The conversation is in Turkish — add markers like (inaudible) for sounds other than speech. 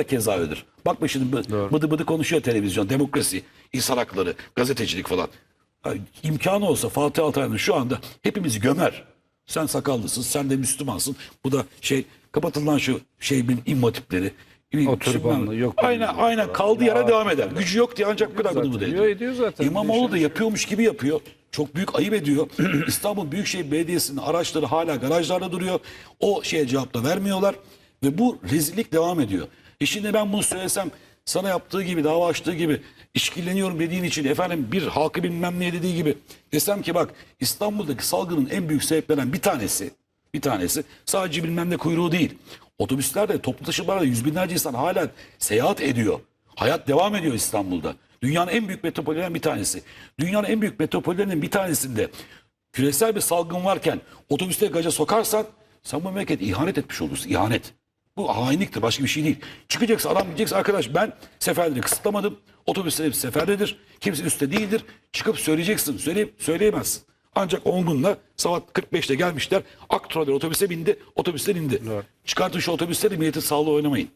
da keza öyledir. Bakma şimdi bı- bıdı bıdı konuşuyor televizyon, demokrasi, insan hakları, gazetecilik falan. Ha, İmkanı olsa Fatih Altaylı'nın şu anda hepimizi gömer. Sen sakallısın, sen de Müslümansın. Bu da şey kapatılan şu şey bin imma tipleri. O türbanlı, yok Aynen aynen kaldığı yere devam eder. Gücü yok diye ancak bu kadar bunu ediyor. ediyor zaten. İmamoğlu da yapıyormuş gibi yapıyor. Çok büyük ayıp ediyor. (clears throat) İstanbul Büyükşehir Belediyesi'nin araçları hala garajlarda duruyor. O şeye cevap da vermiyorlar. Ve bu rezillik devam ediyor. E şimdi ben bunu söylesem sana yaptığı gibi dava açtığı gibi işkilleniyorum dediğin için efendim bir halkı bilmem ne dediği gibi desem ki bak İstanbul'daki salgının en büyük sebeplerinden bir tanesi bir tanesi sadece bilmem ne kuyruğu değil. Otobüslerde toplu taşımalarda yüz binlerce insan hala seyahat ediyor. Hayat devam ediyor İstanbul'da. Dünyanın en büyük metropollerinden bir tanesi. Dünyanın en büyük metropollerinin bir tanesinde küresel bir salgın varken otobüste gaca sokarsan sen bu memlekete ihanet etmiş olursun. İhanet. Bu hainliktir başka bir şey değil. Çıkacaksın adam diyeceksin arkadaş ben seferleri kısıtlamadım. Otobüsler hepsi seferdedir. Kimse üstte değildir. Çıkıp söyleyeceksin. Söyleyip söyleyemezsin. Ancak Ongun'la saat 45'te gelmişler. Aktroller otobüse bindi. Otobüsten indi. Çıkartın şu otobüsleri milletin sağlığı oynamayın.